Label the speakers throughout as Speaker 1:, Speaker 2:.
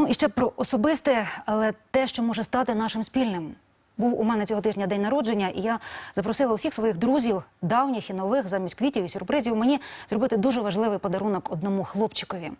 Speaker 1: Ну і ще про особисте, але те, що може стати нашим спільним. Був у мене цього тижня день народження, і я запросила усіх своїх друзів, давніх і нових, замість квітів і сюрпризів, мені зробити дуже важливий подарунок одному хлопчикові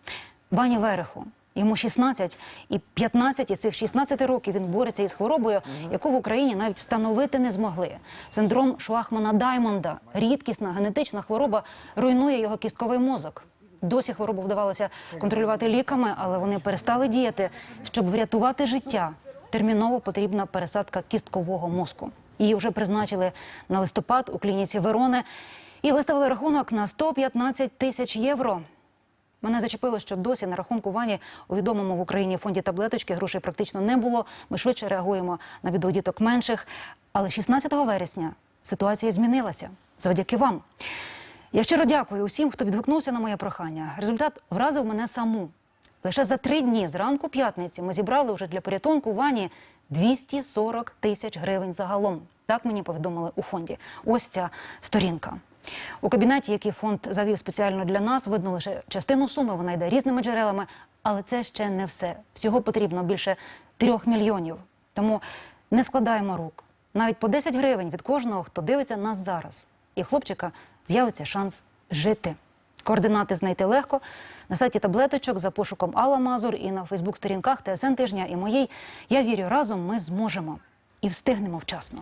Speaker 1: Вані Вереху. Йому 16, і 15 із цих 16 років він бореться із хворобою, яку в Україні навіть встановити не змогли. Синдром Швахмана Даймонда, рідкісна генетична хвороба, руйнує його кістковий мозок. Досі хворобу вдавалося контролювати ліками, але вони перестали діяти. Щоб врятувати життя, терміново потрібна пересадка кісткового мозку. Її вже призначили на листопад у клініці Верони і виставили рахунок на 115 тисяч євро. Мене зачепило, що досі на рахунку Вані у відомому в Україні фонді таблеточки грошей практично не було. Ми швидше реагуємо на біду діток менших. Але 16 вересня ситуація змінилася завдяки вам. Я щиро дякую усім, хто відгукнувся на моє прохання. Результат вразив мене саму. Лише за три дні з ранку п'ятниці ми зібрали вже для порятунку Вані 240 тисяч гривень загалом. Так мені повідомили у фонді. Ось ця сторінка. У кабінеті, який фонд завів спеціально для нас, видно лише частину суми. Вона йде різними джерелами, але це ще не все. Всього потрібно більше трьох мільйонів. Тому не складаємо рук. Навіть по 10 гривень від кожного, хто дивиться нас зараз. І хлопчика з'явиться шанс жити. Координати знайти легко на сайті таблеточок за пошуком Алла Мазур і на Фейсбук-сторінках ТСН тижня і моїй. Я вірю, разом ми зможемо і встигнемо вчасно.